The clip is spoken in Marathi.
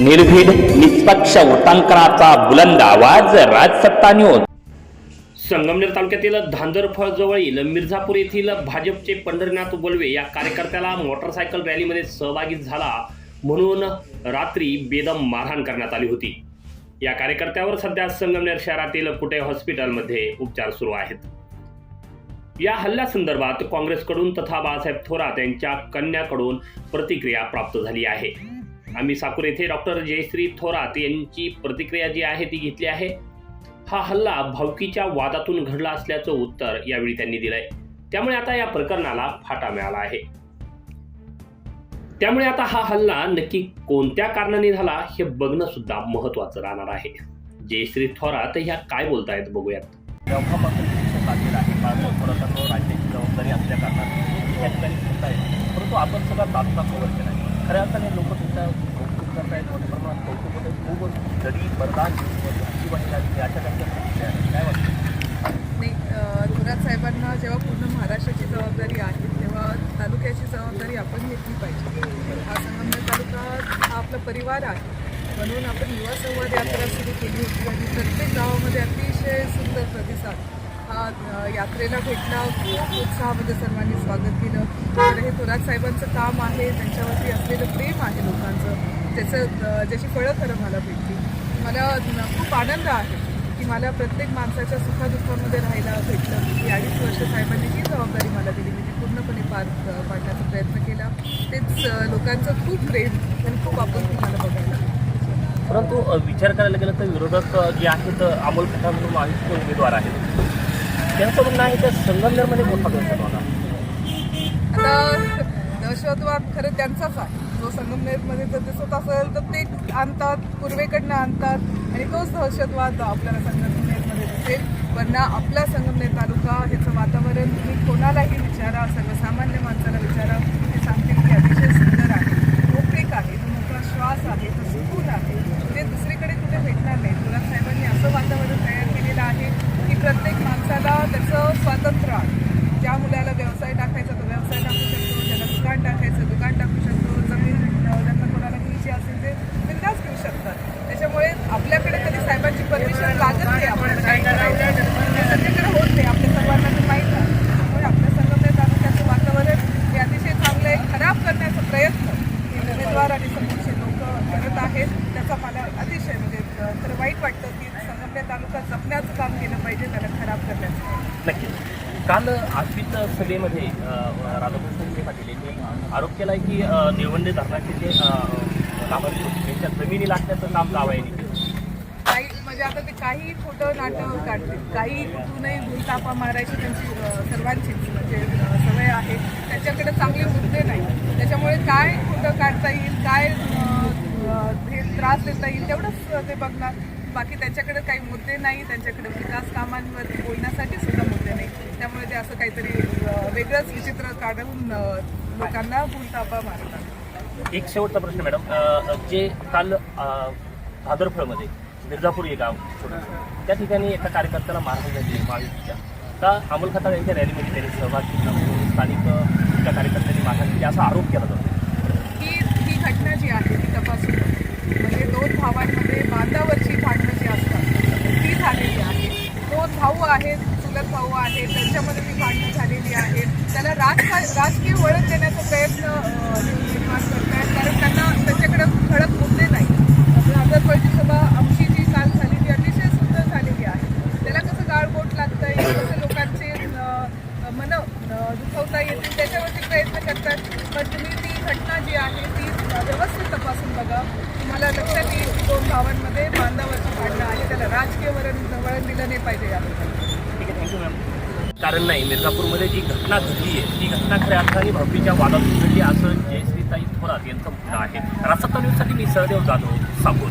निर्भीड निष्पक्ष वृत्तांकनाचा बुलंद आवाज राजसत्ता न्यूज संगमनेर तालुक्यातील धांदरफळ जवळील मिर्झापूर येथील भाजपचे पंढरीनाथ बोलवे या कार्यकर्त्याला मोटरसायकल रॅलीमध्ये सहभागी झाला म्हणून रात्री बेदम मारहाण करण्यात आली होती. या कार्यकर्त्यावर सध्या संगमनेर शहरातील कुठे हॉस्पिटलमध्ये उपचार सुरू आहेत. या हल्ल्यासंदर्भात काँग्रेसकडून तथा बाळासाहेब थोरात यांच्या कन्याकडून प्रतिक्रिया प्राप्त झाली आहे. आम्ही साकूर येथे डॉक्टर जयश्री थोरात यांची प्रतिक्रिया जी आहे ती घेतली आहे. हा हल्ला भावकीच्या वादातून घडला असल्याचं उत्तर यावेळी त्यांनी दिलंय. त्यामुळे आता या प्रकरणाला फाटा मिळाला आहे. त्यामुळे आता हा हल्ला नक्की कोणत्या कारणाने झाला हे बघणं सुद्धा महत्वाचं राहणार आहे. जयश्री थोरात ह्या काय बोलतायत बघूयात. तेव्हापासून शिक्षण लागलेलं आहे बाळासाहेब थोरातांवर राज्याची जबाबदारी असल्या कारणाने ठिकाणी परंतु आपण सगळा तात्काळ कव्हर केला खऱ्या अर्थाने लोक तुमच्या कौतुक करतायत मोठ्या प्रमाणात कौतुक होते खूप जरी बरदान अशी लागली अशा त्यांच्या प्रतिक्रिया आहेत काय वाटतं? नाही थोरात साहेबांना जेव्हा पूर्ण महाराष्ट्राची जबाबदारी आहे तेव्हा तालुक्याची जबाबदारी आपण घेतली पाहिजे. हा संगमनेर तालुका हा आपला परिवार आहे. म्हणून आपण युवा संवाद यात्रा सुरू केली होती आणि प्रत्येक गावामध्ये अतिशय सुंदर प्रतिसाद हा यात्रेला भेटला. खूप उत्साहामध्ये सर्वांनी स्वागत केलं. तर हे थोरात साहेबांचं काम आहे त्यांच्यावरती असलेलं प्रेम आहे लोकांचं. त्याचं ज्याची फळं खरं मला भेटली. मला खूप आनंद आहे की मला प्रत्येक माणसाच्या सुखादुःखामध्ये राहायला भेटलं. की अडीच वर्ष साहेबांनी जी जबाबदारी मला दिली. मी ती पूर्णपणे पार पाडण्याचा प्रयत्न केला. तेच लोकांचं खूप प्रेम आणि खूप आपण मला बघायला परंतु विचार करायला गेलं तर विरोधक जे आहेत अमोल खटार म्हणून महायुतीचे उमेदवार आहेत. त्यांचं म्हणणं आहे त्या संगमनेरमध्ये मोठा दहशतवाद आहे आता दहशतवाद खरं त्यांचाच आहे. जो संगमनेरमध्ये जर दिसत असेल तर ते आणतात पूर्वेकडनं आणतात आणि तोच दहशतवाद आपल्याला संगमनेरमध्ये दिसेल. ना आपला संगमनेर तालुका ह्याचं वातावरण तुम्ही कोणालाही विचारा सर्वसामान्य माणसाला विचारा ते सांगतील की अतिशय सुंदर आहे मोकळीक आहे तो मोकळा श्वास आहे तो सुकून आहे ते दुसरीकडे कुठे भेटणार नाही थोरात साहेबांनी असं वातावरण तयार केलेलं आहे की प्रत्येक माणसाला त्याचं स्वातंत्र्य आहे ज्या मुलाला व्यवसाय टाकायचा तो व्यवसाय टाकू शकतो ज्याला दुकान टाकायचं दुकान टाकू शकतो जमीन अं, ज्यांना कोणाला घ्यायची असेल ते बिंदास घेऊ शकतात त्याच्यामुळे आपल्याकडे कधी साहेबांची परमिशन लागत नाही आपण काही करायचं ते सगळीकडे होत नाही आपल्या सर्वांना ते माहीत आहे त्यामुळे आपल्या संगमनेर तालुक्याचं वातावरण हे अतिशय चांगलं आहे खराब करण्याचा प्रयत्न हे उमेदवार आणि समोरचे लोक करत आहेत. त्याचा मला अतिशय म्हणजे तर वाईट वाटतं की संगमनेर तालुका जपण्याचं काम केलं पाहिजे त्याला खराब करण्याचं नक्कीच. काल आश्वित सभेमध्ये राधाकृष्ण पाटील यांनी आरोप केला आहे की अ, निळवंडे धरणाचे जे लाभार्थी होते त्यांच्या जमिनी लागण्याचं काम गावायने केलं. म्हणजे आता ते काही फोटो नाटक काढतील. काही कुठूनही भूलतापा मारायची त्यांची सर्वांची म्हणजे सवय आहे. त्याच्याकडे चांगले मुद्दे नाही. त्याच्यामुळे काय फोटो काढता येईल काय हे त्रास देता येईल तेवढंच ते बघणार. बाकी त्यांच्याकडे काही मुद्दे नाही त्यांच्याकडे विकास कामांवर बोलण्यासाठी सुद्धा मुद्दे नाही. त्यामुळे ते असं काहीतरी वेगळंच विचित्र काढून लोकांना भूलतापा मारतात. एक शेवटचा प्रश्न मॅडम. जे काल भादरफळमध्ये मिर्झापूर हे गाव छोटंसं, त्या ठिकाणी एका कार्यकर्त्याला मारहाण झाली महायुतीच्या. तर अमोल खताळ यांच्या रॅलीमध्ये त्यांनी सहभाग घेतला स्थानिक एका कार्यकर्त्यांनी मारहाण केली असा आरोप केला जातो. ही ही घटना जी आहे ती तपासून म्हणजे दोन भावांमध्ये बांधावरची भांडणं जी असतात ती झालेली आहे. दोन भाऊ आहेत चुलत भाऊ आहेत त्यांच्यामध्ये ती भांडणं झालेली आहेत. त्याला राजकारण राजकीय वळण देण्याचा प्रयत्न अं, निर्माण करतायत कारण त्यांना त्यांच्याकडे ठळक मुद्दे नाही नागरपळची सभा आमची जी काल झाली ती अतिशय सुंदर झालेली आहे त्याला कसं गाळबोट लागता येईल कसं लोकांचे अं, मन दुखवता येतील त्याच्यावरती प्रयत्न करतात पण तुम्ही ती घटना जी आहे ती व्यवस्थित तपासून बघा तुम्हाला लक्षात येईल की दोन भावांमध्ये बांधावरची भांडणं आहे त्याला राजकीय वरण वळण दिलं नाही पाहिजे या ठीक आहे थँक्यू मॅम कारण नाही मिर्झापूरमध्ये जी घटना घडली आहे ती घटना खऱ्या अर्थाने भावकीच्या वादात घडली असं जयश्रीताई थोरात यांचं म्हणणं आहे. रासत्ता न्यूजसाठी मी सहदेव जाधव सापूर